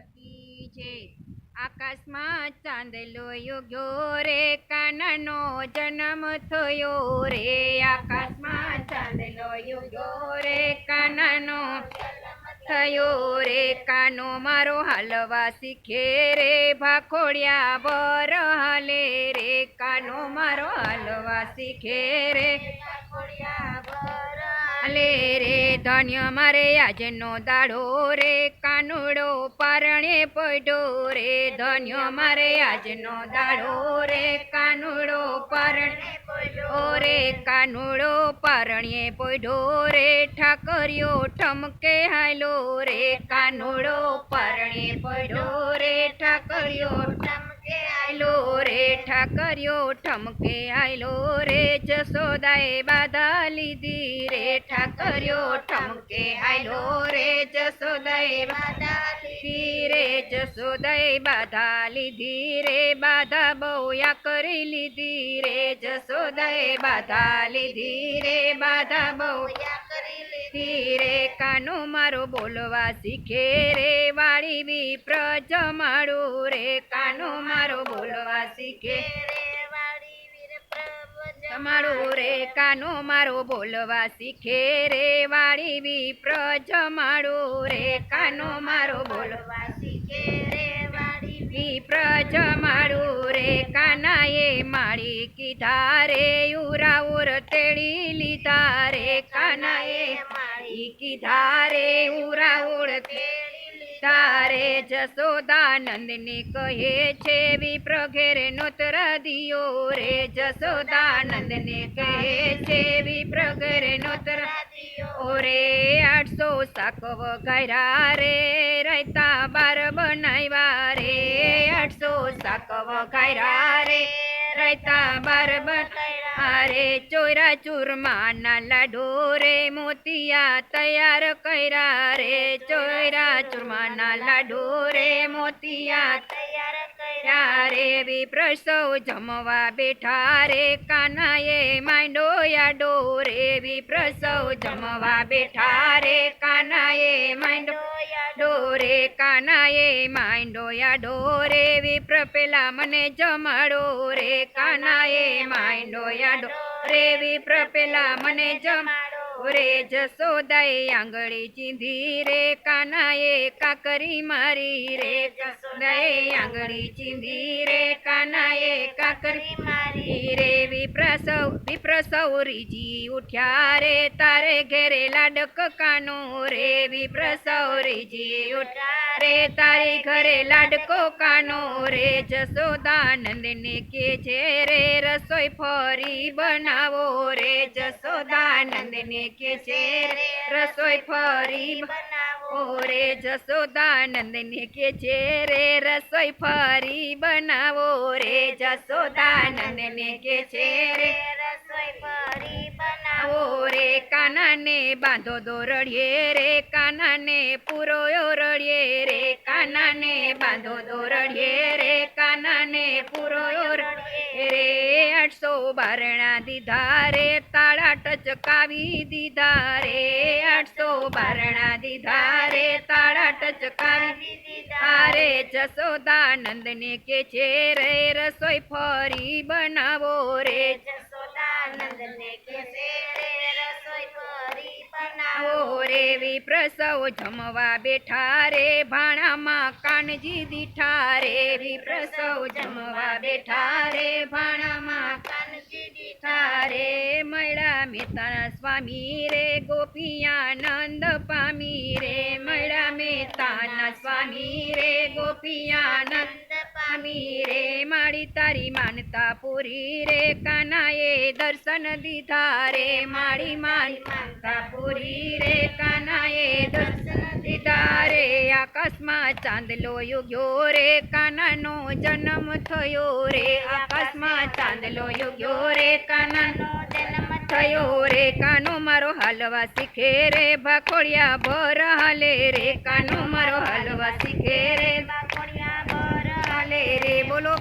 કી છે આકાશમાં ચાંદલો યોગ્યો રે, કાનાનો જન્મ થયો રે. આકાશમાં ચાંદલો યોગ્યો રે, કાનાનો થયો રે. કાનો મારો હાલવા શીખે રે, ભાખોડિયા બર હાલે રે. કાનો મારો હાલવા શીખે રે. હાલે રે ધન્ય મારે આજનો દાડો રે, કાનુડો પારણે પડ્યો રે. ધન્ય મારે આજનો દાડો રે, કાનુડો પારણે પડ્યો રે. કાનુડો પારણે પડ્યો રે ઠાકરિયો ઠમકે હાલો રે. કાનુડો પારણે પડ્યો રે ઠાકરિયો રે કર્યો ઠમકે આયલો રે જસોદાએ બાધા લીધી. રેઠા કર્યો ઠમકે આયલો રે જસોદાએ બાધા લીધી. રે જસોદાએ બાધા લીધી. રે બાધા બહુયા કરી લીધી. રે જસોદાએ બાધા લીધી. રે બાધા બહુયા કરી લીધી. રે કાનો મારો બોલવા શીખે રે વાળી વિપ્ર જમાડું રે. કાનો મારો બોલવા શીખે તમારું રે. કાનો મારો બોલવા શીખે રે વાળી વિપ્ર જમાડું રે. કાનો મારો રે વાળી પ્રજ જમાડું રે, કાનાએ માળી કીધા રે ઉરાઉર તેડી લીધા રે, કાનાએ માળી કીધા રે ઉરા ઉર તારે જસોદાનંદને કહે છે વિપ્ર ઘેર નોતર દિયો રે જસોદાનંદને કહે છે વિપ્ર ઘેર નોતર ઓરે આઠસો શાક વઘાર્યા રે, રાયતા બાર બનાવ્યા રે. આઠસો શાક વઘાર્યા રે, રાયતા બાર બનાવ્યા રે. ચોરા ચૂરમાના લાડુ રે, મોતિયા તૈયાર કર્યા રે. ચોરા ચૂરમાના લાડુ રે, મોતિયા તૈયાર રે જમવા બેઠા રે. કાનાએ માંડો યાડો રે. વિપ્રસૌ જમવા બેઠા રે. કાનાએ માંડો ડોરે કાનાએ માંડો યાડો રે. વિપ્ર પેલા મને જમાડો રે. કાનાએ માંડો યાડો રે. વિપ્ર પેલા મને જમાડો રે જસોદાએ આંગળી ચીંધી રે, કાનાએ કાકરી મારી રે? જસોદાએ આંગળી ચીંધી રે, કાનાએ કાકરી મારી રે? વિપ્રસૌ વિપ્રસૌરીજી ઉઠ્યા રે, તારે ઘેરે લાડક કાનો રે વિપ્રસૌરીજી ઉઠ્યા રે તારી ઘરે લાડકો કાનો રે જસોદાનંદને કે છે રે, રસોઈ ફરી બનાવો રે જસોદાનંદને કે છે રે, રસોઈ ફરી બનાવો રે જસોદાનંદને કે છે રે, રસોઈ ફરી બનાવો રે જસોદાનંદને કે છે રે, રસોઈ ફરી બનાવો રે કાનાને બાંધો દોરડીએ રે, કાનાને પુરોયો રડીએ રે, કાનાને બાંધો દોરડીએ રે, કાનાને પૂરો રડીએ રે. આઠસો બારણા દીધા રે, તાળા ટચકાવી દીધા રે. આઠસો બારણા દીધા રે, તાળા ટચકાવી દીધા રે. જસોદાનંદને કે છે, રે રસોઈ ફરી બનાવો રે. બનાવો પ્રસવ જમવા બેઠા રે, ભાણામાં કાનજી દીઠા રે. વિપ્રસવ જમવા બેઠા રે, ભાણામાં કાનજી દીઠા રે. મળ્યા મેતાના સ્વામી રે, ગોપિયાનંદ પામી રે. મળ્યા મેતાના સ્વામી રે, ગોપિયાનંદ પામી રે. મારી તારી માનતા પૂરી રે કાનાએ દર્શન દીધા રે માળી માળી માનતા રે કાનાએ દર્શન દીધા રે આકાશમાં ચાંદલો યુગ્યો રે, કાનાનો જન્મ થયો રે. આકાશમાં ચાંદલો યુગ્યો રે, કાનાનો જન્મ થયો રે. કાનો મારો હાલવા શીખે રે, ભાખોડિયા ભર હાલે રે. કાનો મારો હાલવા શીખે રે, ભાખોડિયા ભર હાલે રે. બોલો